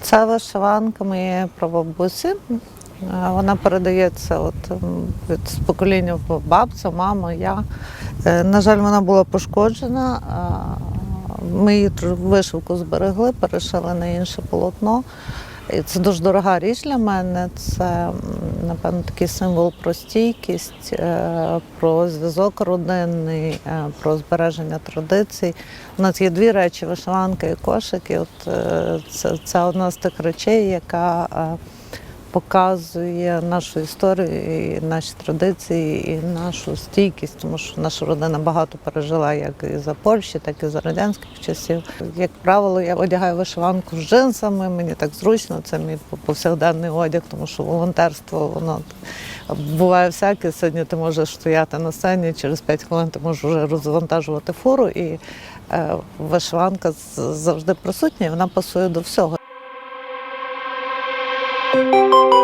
Це вишиванка моєї прабабусі. Е, Вона передається от, від покоління в бабця, мама, я. Е, На жаль, вона була пошкоджена. Ми її вишивку зберегли, перешили на інше полотно. І це дуже дорога річ для мене. Це, напевно, такий символ про стійкість, е, про зв'язок родинний, е, про збереження традицій. У нас є дві речі: вишиванка і кошик. І от е, це, це одна з тих речей, яка показує нашу історію, і наші традиції, і нашу стійкість, тому що наша родина багато пережила як і за Польщі, так і за радянських часів. Як правило, я одягаю вишиванку з джинсами, мені так зручно, це мій повсякденний одяг, тому що волонтерство воно буває всяке. Сьогодні ти можеш стояти на сцені, через 5 хвилин ти можеш вже розвантажувати фуру, і е, вишиванка завжди присутня, і вона пасує до всього. you